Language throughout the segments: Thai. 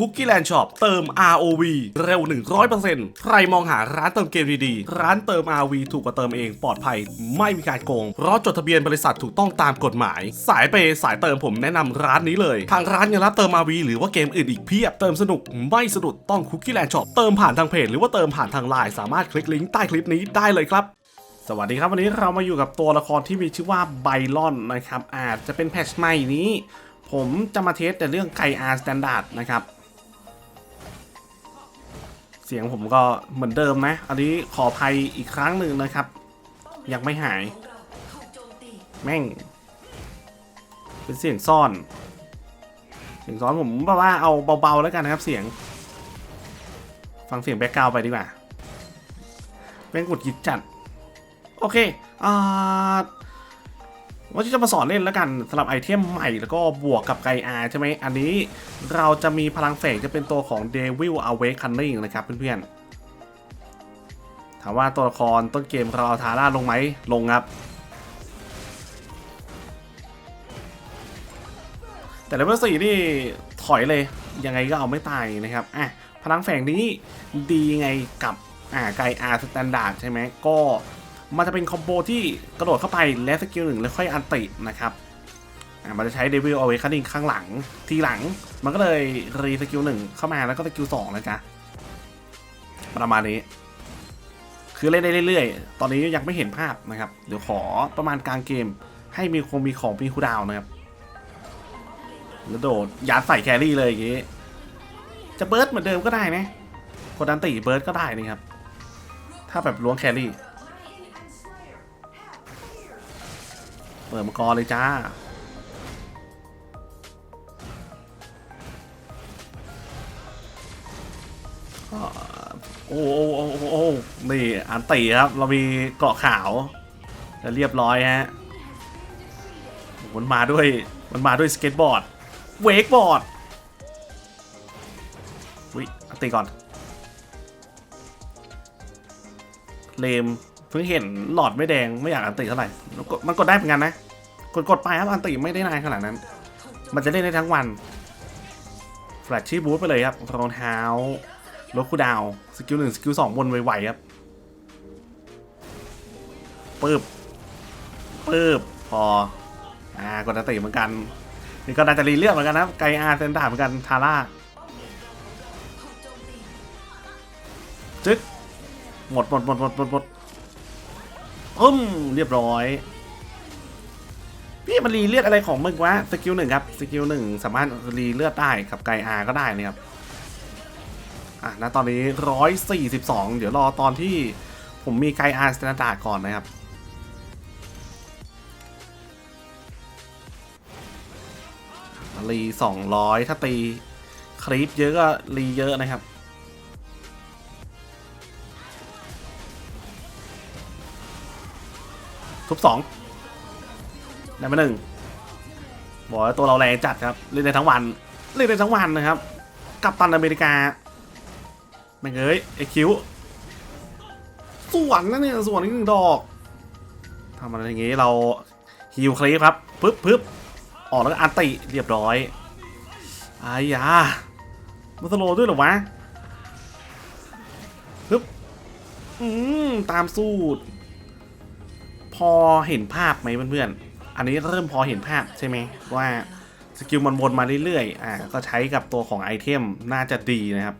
Cookie Land Shop เติม ROV เร็ว 100%ใครมองหาร้านเติมเกมดีๆ ร้านเติม ROV ถูกกว่าเติมเองปลอดภัย ไม่มีการโกง เพราะจดทะเบียนบริษัทถูกต้องตามกฎหมาย สายเปสายเติมผมแนะนำร้านนี้เลย ทางร้านยังรับเติม ROV หรือว่าเกมอื่นอีกเพียบ เติมสนุกไม่สะดุดต้อง Cookie Land Shop เติมผ่านทางเพจหรือว่าเติมผ่านทางไลน์สามารถคลิกลิงก์ใต้คลิปนี้ได้เลยครับสวัสดีครับ วันนี้เรามาอยู่กับตัวละครที่มีชื่อว่าไบลอนนะครับอาจจะเป็นแพทชใหม่นี้ ผมจะมาเทสแต่เรื่องไกอาร์สแตนดาร์ดนะครับ เสียงผมก็เหมือนเดิมนะ อันนี้ขออภัยอีกครั้งหนึ่งนะครับ ยังไม่หาย แม่ง เป็นเสียงซ่อน เสียงซ่อนผมบอกว่าเอาเบาๆแล้วกันนะครับ เสียง ฟังเสียงแบ็กกราวด์ไปดีกว่าเป็นกดกิดจัด โอเคอ่า ว่าที่จะมาสอนเล่นแล้วกันสำหรับไอเทมใหม่แล้วก็บวกกับไกอาใช่ไหมอันนี้เราจะมีพลังเสกจะเป็นตัวของ Devil Awakening นะครับเพื่อนๆ ถามว่าตัวละครต้นเกมเราเอาทาร่าลงไหมลงครับ แต่เลเวลสี่นี่ถอยเลย ยังไงก็เอาไม่ตายนะครับอะพลังแฝงนี้ดีไงกับอ่าไกอาสแตนดาร์ดใช่ไหมก็ มันจะเป็นคอมโบที่กระโดดเข้าไปและสกิลหนึ่งแล้วค่อยอันตินะครับอ่ามันจะใช้เดวิลเอาไว้คันดิงข้างหลัง ทีหลัง มันก็เลยรีสกิลหนึ่งเข้ามาแล้วก็สกิลสองนะจ๊ะประมาณนี้ คือเล่นได้เรื่อยๆ ตอนนี้ยังไม่เห็นภาพนะครับ เดี๋ยวขอประมาณกลางเกม ให้มีคงมีของมีคูดาวนะครับแล้วโดดยัดใส่แครี่เลยอย่างงี้จะเบิร์ดเหมือนเดิมก็ได้นะกดดันตีเบิร์ดก็ได้นี่ครับ ถ้าแบบล้วงแครี่ เปิดมังกรเลยจ้า โอ้โอ้โอ้โอ้โอนี่อันตีครับ เรามีเกาะขาวแล้วเรียบร้อยฮะมันมาด้วย มันมาด้วยสเก็ตบอร์ด เวกบอร์ดวิอันตีก่อน เลม เพิ่งเห็นหลอดไม่แดงไม่อยากอันติเท่าไหร่มันกดได้เหมือนกันนะกดกดไปครับอันติไม่ได้นานขนาดนั้น มันจะเล่นได้ทั้งวันแฟลชชี่บูทไปเลยครับรองเท้าลดคูดาวสกิลหนึ่งสกิลสองวนไวๆครับปึ๊บปึ๊บพออ่ากดอันติเหมือนกันนี่ก็น่าจะรีเลือกเหมือนกันนะไกอาร์เซนดาเหมือนกันทาร่าจึ๊กหมดหมดหมดหมดหมดหมด อืมเรียบร้อย พี่มันรีเลือดอะไรของมึงวะสกิลหนึ่งครับสกิลหนึ่งสามารถรีเลือดได้กับไกอาก็ได้นะครับอะณตอนนี้ร้อยสี่สิบสองเดี๋ยวรอตอนที่ผมมีไกอาสแตนดาร์ดก่อนนะครับรีสองร้อยถ้าตีคลิปเยอะก็รีเยอะนะครับ ทุบสองได้มาหนึ่งบอกว่าตัวเราแรงจัดครับ เล่นได้ทั้งวัน เล่นได้ทั้งวันนะครับ กับตันอเมริกาแม่งเอ้ยไอคิวสวนนะเนี่ยสวนอีกหนึ่งดอกทำอะไรอย่างงี้เราฮิวคลิปครับปึ๊บปึ๊บออกแล้วก็อันติเรียบร้อยอายามันสโลด้วยหรอวะฮึบอืมตามสูตร พอเห็นภาพไหมเพื่อนๆ อันนี้เริ่มพอเห็นภาพใช่ไหมว่าสกิลมันวนมาเรื่อยๆ อ่า ก็ใช้กับตัวของไอเทมน่าจะดีนะครับ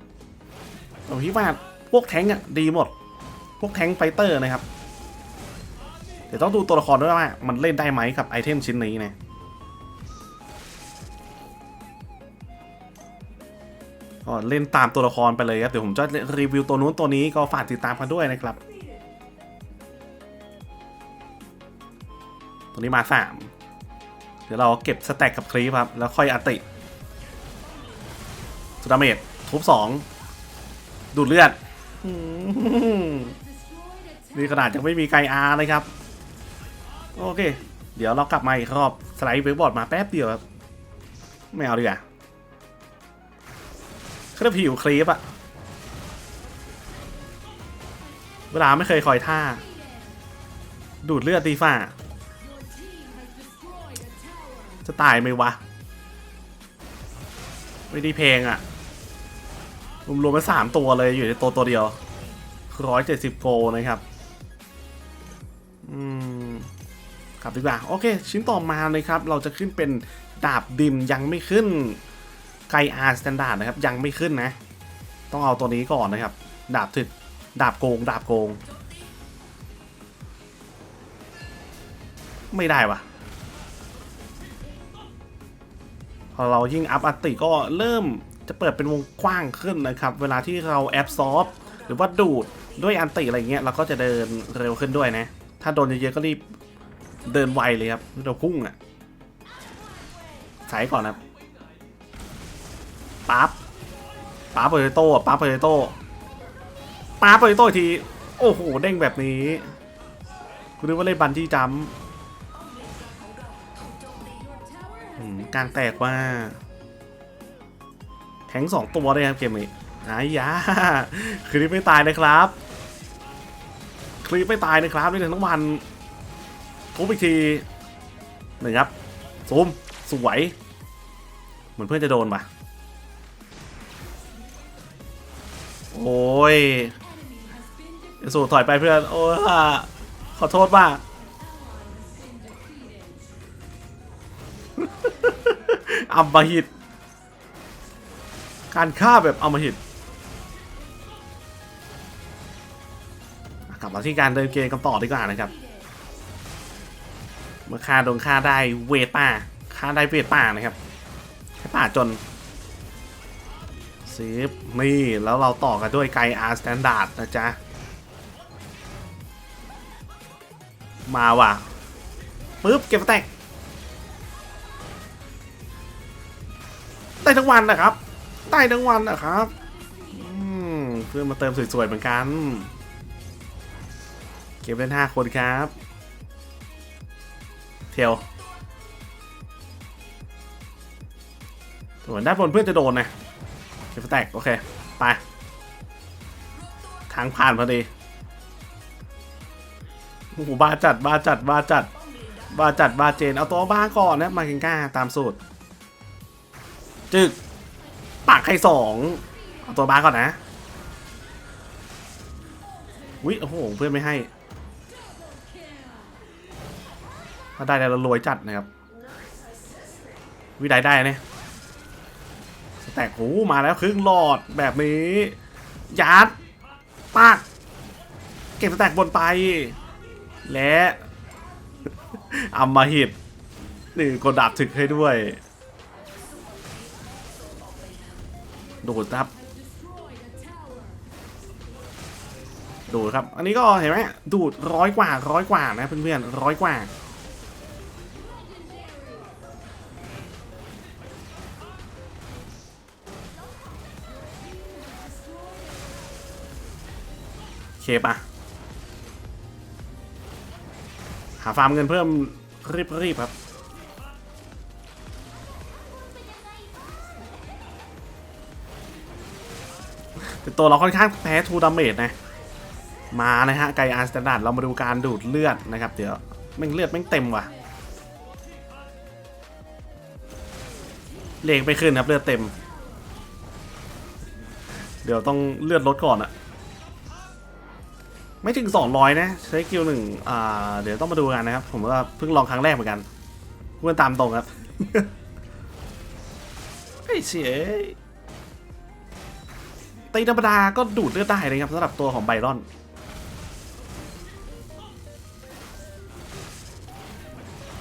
ผมคิดว่าพวกแท้งอะดีหมด พวกแท้งไฟเตอร์นะครับ เดี๋ยวต้องดูตัวละครด้วยว่า มันเล่นได้ไหมกับไอเทมชิ้นนี้นะก็เล่นตามตัวละครไปเลยครับ เดี๋ยวผมจะรีวิวตัวนู้นตัวนี้ก็ฝากติดตามกันด้วยนะครับ ตัวนี้มาสามเดี๋ยวเราเก็บสแต็กกับคลีปครับ แล้วค่อยอัติสุดาเมจทุบสองดูดเลือดอืมนี่ขนาดยังไม่มีไกอาร์เลยครับ โอเค เดี๋ยวเรากลับมาอีกรอบสไลด์เวกบอร์ดมาแป๊บเดียวครับไม่เอาดีกว่าเครื่องผิวคลีปอะเวลาไม่เคยคอยท่า ดูดเลือดตีฝ่า จะตายไหมวะ ไม่ได้เพลงอะรวมๆไปสามตัวเลยอยู่ในตัวตัวเดียวร้อยเจ็ดสิบโกนะครับ อืมกลับดีกว่า โอเค ชิ้นต่อมาเลยครับ เราจะขึ้นเป็นดาบดิมยังไม่ขึ้นไกอาร์สแตนดาร์ดนะครับ ยังไม่ขึ้นนะ ต้องเอาตัวนี้ก่อนนะครับ ดาบถึก ดาบโกง ดาบโกง ไม่ได้วะ พอเรายิ่งอัพอัตติก็เริ่มจะเปิดเป็นวงกว้างขึ้นนะครับ เวลาที่เราแอบซอฟหรือว่าดูดด้วยอันติอะไรเงี้ยเราก็จะเดินเร็วขึ้นด้วยนะ ถ้าโดนเยอะๆก็รีบเดินไวเลยครับเราพุ่งอะ่ะใช้ก่อนนะปั๊บปั๊บเปอร์โต้ปั๊บเปอร์โต้ปั๊บเปอร์โต้ที โอ้โห เด้งแบบนี้คุณนึกว่าเล่นบันจี้จัมป์ กลางแตกว่า แทงสองตัวเลยครับเกมนี้อายาคลิปไม่ตายนะครับ คลิปไม่ตายนะครับนี่ทั้งวันทุบอีกทีหนึ่งครับซูมสวย เหมือนเพื่อนจะโดนปะโอ้ยสูถอยไปเพื่อน โอ้ยขอโทษมาก อัมบหิต การฆ่าแบบอำมหิต กลับมาที่การเดินเกมกันต่อดีกว่านะครับ เมื่อฆ่าโดนฆ่าได้เวทป่าฆ่าได้เวทป่านะครับแค่ป่าจนซีฟนี่แล้วเราต่อกันด้วยไกอาร์สแตนดาร์ดนะจ๊ะ มาว่ะปึ๊บเก็บแตก ได้ทั้งวันนะครับ ได้ทั้งวันนะครับเพื่อนมาเติมสวยๆเหมือนกัน เก็บเล่นห้าคนครับ เทียวส่วนด้านบนเพื่อนจะโดนนะเก็บแตกโอเค ไป ทางผ่านพอดีโอ้โหบ้าจัดบ้าจัดบ้าจัดบ้าจัดบ้าเจน เอาตัวบ้าก่อนนะมาเกงก้าตามสูตร จึกปากใครสองเอาตัวบ้าก่อนนะวิโอ้โห เพื่อนไม่ให้ ถ้าได้แล้วเรารวยจัดนะครับ วิได้ได้เนี่ยแตกหูมาแล้วครึ่งหลอดแบบนี้ยัดปากเก็บแตกบนไป และอัมมาหิตหนี่งกดดาบถึกให้ด้วย ดูดครับ ดูดครับ อันนี้ก็เห็นไหมดูดร้อยกว่าร้อยกว่านะเพื่อนๆร้อยกว่าเคปะหาฟาร์มเงินเพิ่มรีบรีบครับ แต่ตัวเราค่อนข้างแพ้ทูดาเมจนะ มานะฮะไกอาร์สแตนดาร์ดเรามาดูการดูดเลือดนะครับ เดี๋ยวแม่งเลือดแม่งเต็มว่ะเลงไปขึ้นครับเลือดเต็ม เดี๋ยวต้องเลือดลดก่อนอะไม่ถึง 200 นะ ใช้กิลหนึ่งอ่าเดี๋ยวต้องมาดูกันนะครับ ผมว่าเพิ่งลองครั้งแรกเหมือนกันเพื่อนตามตรงครับไอ้เสีย ตีธรรมดาก็ดูดเลือดได้เลยครับสำหรับตัวของไบรอน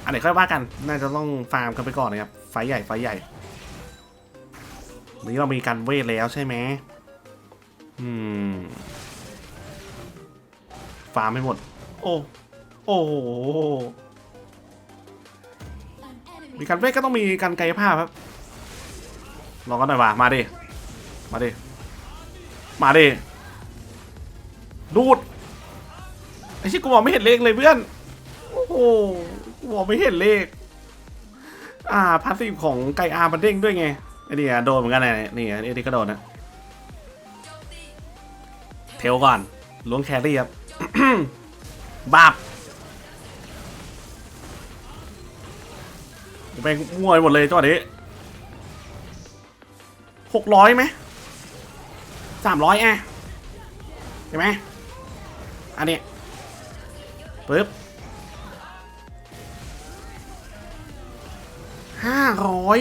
อันไหนค่อยว่ากัน น่าจะต้องฟาร์มกันไปก่อนนะครับ ไฟใหญ่ไฟใหญ่ นี้เรามีการเวทแล้วใช่ไหมอืม ฟาร์มไม่หมด โอ้ โอ้ มีการเวทก็ต้องมีการกายภาพครับลองกันหน่อยว่ะมาดิ มาดิ มาดิดูดไอ้ชิกูมองไม่เห็นเลขเลยเพื่อน โอ้โหกูมองไม่เห็นเลข อ่าพาสซีฟของไก่อาร์มันเด้งด้วยไงไอ้นี่อะโดนเหมือนกันเลยนี่ไอ้นี่ก็โดนนะเทลก่อนล้วงแครี่ครับบับไปมั่วไปหมดเลยจังหวะนี้หกร้อยไหม สามร้อยอะเห็นไหมอันนี้ปึ๊บห้าร้อย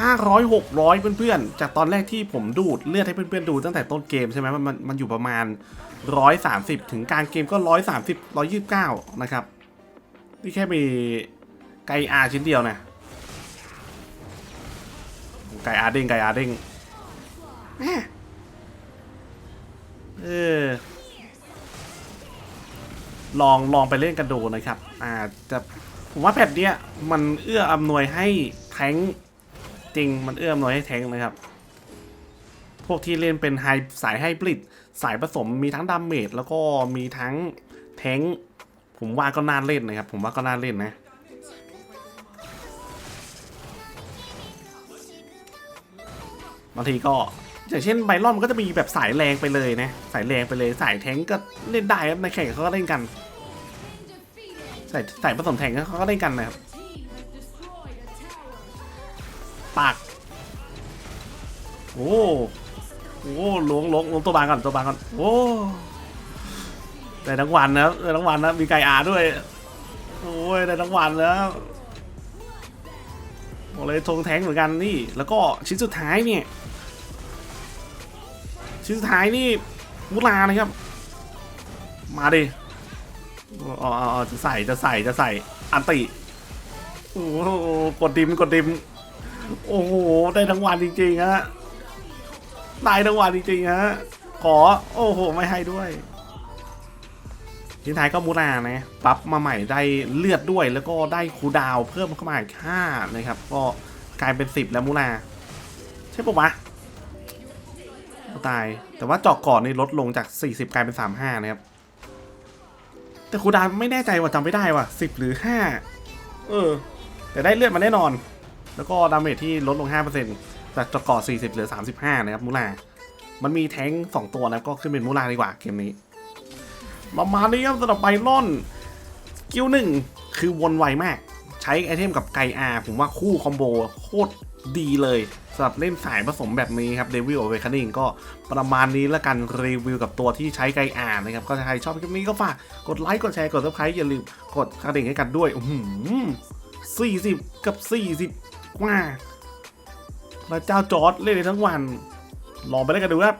ห้าร้อยหกร้อยเพื่อนๆ จากตอนแรกที่ผมดูดเลือดให้เพื่อนๆดูตั้งแต่ต้นเกมใช่ไหมมันมันมันอยู่ประมาณร้อยสามสิบถึงกลางเกมก็ร้อยสามสิบร้อยยี่สิบเก้านะครับ นี่แค่มีไก่อาชิ้นเดียวนะไก่อาเด้งไก่อาเด้งแม่ เออลองลองไปเล่นกันดูนะครับ อาจจะผมว่าแพทเนี้ยมันเอื้ออำนวยให้แทงจริงมันเอื้ออำนวยให้แทงนะครับ พวกที่เล่นเป็นไฮสายไฮบริดสายผสมมีทั้งดาเมจแล้วก็มีทั้งแทงผมว่าก็น่าเล่นนะครับ ผมว่าก็น่าเล่นนะบางทีก็ อย่างเช่นไบรอนมันก็จะมีแบบสายแรงไปเลยนะ สายแรงไปเลย สายแทงก็เล่นได้ครับในแข่งเขาก็เล่นกัน สายสายผสมแทงก์เขาก็เล่นกันนะครับปากโอ้โหล้วงล้วงล้วงตัวบางก่อนตัวบางก่อนโอ้ได้ทั้งวันนะได้ทั้งวันนะมีไก่อาด้วยโอ้ยได้ทั้งวันแล้วบอกเลยทงแทงเหมือนกันนี่ แล้วก็ชิ้นสุดท้ายเนี่ย ชิ้นสุดท้ายนี่มุลานะครับ มาดิอ๋ออ๋อจะใส่จะใส่จะใส่อันติโอ้โหกดดิมกดดิม โอ้โหได้ทั้งวันจริงๆฮะได้ทั้งวันจริงๆฮะขอโอ้โหไม่ให้ด้วยทิ้งท้ายก็มูลานะปรับมาใหม่ได้เลือดด้วยแล้วก็ได้คูดาวเพิ่มเข้ามาอีกห้านะครับ ก็กลายเป็นสิบแล้วมูลาใช่ปะวะ ตาย แต่ว่าเจาะก่อนนี่ลดลงจาก 40 กลายเป็น 35 นะครับ แต่ครูดาไม่แน่ใจว่าจำไม่ได้ว่ะ 10 หรือ 5 เออ แต่ได้เลือดมาแน่นอน แล้วก็ดาเมจที่ลดลง 5%จากเจาะก่อ40 เหลือ 35 นะครับมูลามันมีแท้ง2ตัวนะก็ขึ้นเป็นมูลาดีกว่าเกมนี้ประมาณนี้ครับสำหรับไบรอนสกิลหนึ่งคือวนไวมาก ใช้ไอเทมกับไกอาผมว่าคู่คอมโบโคตรดีเลย สำหรับเล่นสายผสมแบบนี้ครับ Devil Awakening ก็ประมาณนี้แล้วกันรีวิวกับตัวที่ใช้ไกอ่านนะครับ ก็ใครชอบคลิปนี้ก็ฝากกดไลค์กดแชร์กดซับสไครต์อย่าลืมกดกระดิ่งให้กันด้วยอือหือ40กับสี่สิบกว่าพระเจ้าจอร์ดเล่นทั้งวัน ลองไปเล่นกันดูครับ